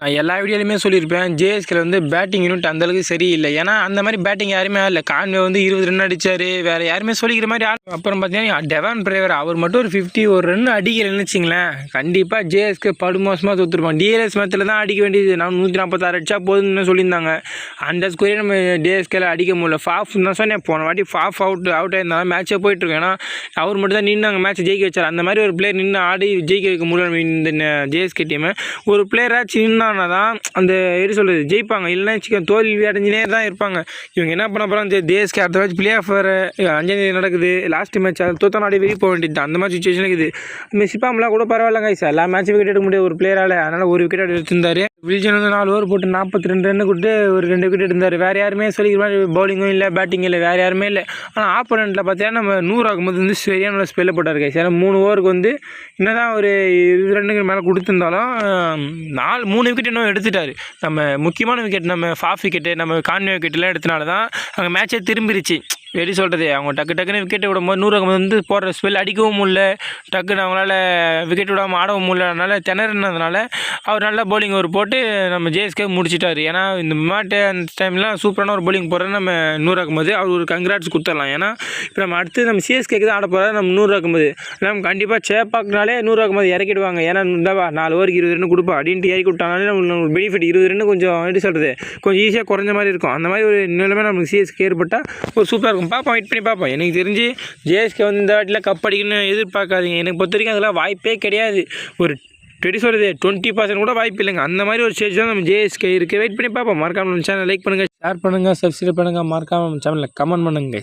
நான் எல்லா வீடியோலையுமே சொல்லியிருப்பேன். ஜேஎஸ்கேல வந்து பேட்டிங் யூனிட் அந்தளவுக்கு சரியில்லை. ஏன்னா அந்த மாதிரி பேட்டிங் யாருமே இல்லை கான்வே வந்து இருபது ரன் அடிச்சார். வேறு யாருமே சொல்லிக்கிற மாதிரி ஆள் அப்புறம் பார்த்தீங்கன்னா டெவான் பிரேவர் அவர் மட்டும் ஒரு ஃபிஃப்டி ஒரு ரன் அடிக்கலைன்னு வச்சிங்களேன். கண்டிப்பாக ஜேஎஸ்கே படுமோசமாக தொத்துருப்பான். டிஎல்எஸ் மேத்தில் தான் அடிக்க வேண்டியது. நான் நூற்றி நாற்பத்தாறு அடிச்சா போதும்னு சொல்லியிருந்தாங்க. அந்த ஸ்கோரே நம்ம டிஎஸ்கேல அடிக்க முடியல. ஃபாஃப் தான் சொன்னேன். போன வாட்டி ஃபாஃப் அவுட் அவுட் ஆயிருந்தாலும் மேட்சே போயிட்டுருக்கோம் ஏன்னா அவர் மட்டும் தான் நின்று அங்கே மேட்ச் ஜெயிக்க வச்சார். அந்த மாதிரி ஒரு பிளேயர் நின்று ஆடி ஜெயிக்க வைக்க முடியல இந்த ஜேஎஸ்கே டீமை ஒரு பிளேயராச்சு ஆனால் தான் அந்த எப்படி சொல்கிறது ஜெயிப்பாங்க. இல்லைன்னா வச்சுக்கோங்க தோல்வி அடைஞ்சினே தான் இருப்பாங்க. இவங்க என்ன பண்ண போகிறாங்க தேஸ்க்கு அடுத்த மேட்ச் பிளே ஆஃப் வேறு அஞ்சாந்தேதி நடக்குது. லாஸ்ட் மேட்ச் அது தோத்த நாடி வெளியே போக வேண்டியது அந்த மாதிரி சுச்சுவேஷன் இருக்குது. மெஸ்ஸிப்பாம்லாம் கூட பரவாயில்ல கைஸ் எல்லா மேட்ச்சும் விக்கெட் எடுக்க முடியாது ஒரு பிளேயரால் அதனால் ஒரு விக்கெட் எடுத்திருந்தாரு. வில்ஜன் வந்து நாலு ஓவர் போட்டு நாற்பத்தி ரெண்டு ரன் கொடுத்து ஒரு ரெண்டு விக்கெட் இருந்தார் வேறு யாருமே சொல்லிக்கிற மாதிரி பவுலிங்கும் இல்லை பேட்டிங் இல்லை வேறு யாருமே இல்லை. ஆனால் ஆப்போனண்ட்டில் பார்த்தீங்கன்னா நம்ம நூறு ஆகும்போது வந்து சரியான ஒரு ஸ்பெல்ல போட்டார் கைஸ் ஏன்னா மூணு ஓவருக்கு வந்து என்ன தான் ஒரு இருபது ரன்னுக்கு மேலே கொடுத்துருந்தாலும் நாலு மூணு விக்கெட் இன்னும் எடுத்துட்டாரு. நம்ம முக்கியமான விக்கெட் நம்ம ஃபாஃப் விக்கெட்டு நம்ம கான்வே விக்கெட்லாம் எடுத்தனால தான் அங்கே மேட்சே திரும்பிருச்சு. எப்படி சொல்கிறது அவங்க டக்கு டக்குன்னு விக்கெட் விடும்போது நூறு வந்து போடுற ஸ்பெல் அடிக்கவும் முடியல. டக்குன்னு அவங்களால விக்கெட் விடாமல் ஆடவும் முடியல. அதனால் திணறினதுனால அவர் நல்லா bowling ஒரு போட்டு நம்ம ஜேஎஸ்கே முடிச்சிட்டாரு. ஏன்னா இந்த மாட்டு அந்த டைம்லாம் சூப்பரான ஒரு bowling போடுறது நம்ம நூறாக்கும் போது அவர் ஒரு கங்க்ராட்ஸ் கொடுத்துடலாம். ஏன்னா இப்போ நம்ம அடுத்து நம்ம சிஎஸ்கேக்கு தான் ஆட போகிறாரு நம்ம நூறாக்கும் போது. நம்ம கண்டிப்பாக சேப்பாக்குனாலே நூறாக்கும் போது இறக்கிடுவாங்க. ஏன்னா இந்தவா நாலு ஓவருக்கு இருபது ரன் கொடுப்பா. அப்படின்ட்டு இறக்கி விட்டாங்களே நம்மளுக்கு பெனிஃபிட் இருபது ரன் கொஞ்சம் எப்படி சொல்கிறது கொஞ்சம் ஈஸியாக குறைஞ்ச மாதிரி இருக்கும். அந்த மாதிரி ஒரு நிலைமை நமக்கு சிஎஸ்கே ஏற்பட்டால் ஒரு சூப்பராக இருக்கும். பார்ப்போம் வெயிட் பண்ணி பார்ப்போம் எனக்கு தெரிஞ்சு ஜேஎஸ்கே வந்து இந்த வாட்டியில் கப் அடிக்கணும்னு எதிர்பார்க்காதீங்க. எனக்கு பொறுத்த வரைக்கும் அதெல்லாம் வாய்ப்பே கிடையாது. ஒரு எப்படி சொல்கிறது டுவெண்ட்டி பர்சன்ட் கூட வாய்ப்பு இல்லைங்க. அந்த மாதிரி ஒரு ஸ்டேஜ் தான் நம்ம ஜேஎஸ்கே இருக்குது வெயிட் பண்ணி பார்ப்போம் மறக்காமல் சேனல் லைக் பண்ணுங்கள் ஷேர் பண்ணுங்கள் சப்ஸ்கிரைப் பண்ணுங்கள் மறக்காமல் சேனலில் கமெண்ட் பண்ணுங்க.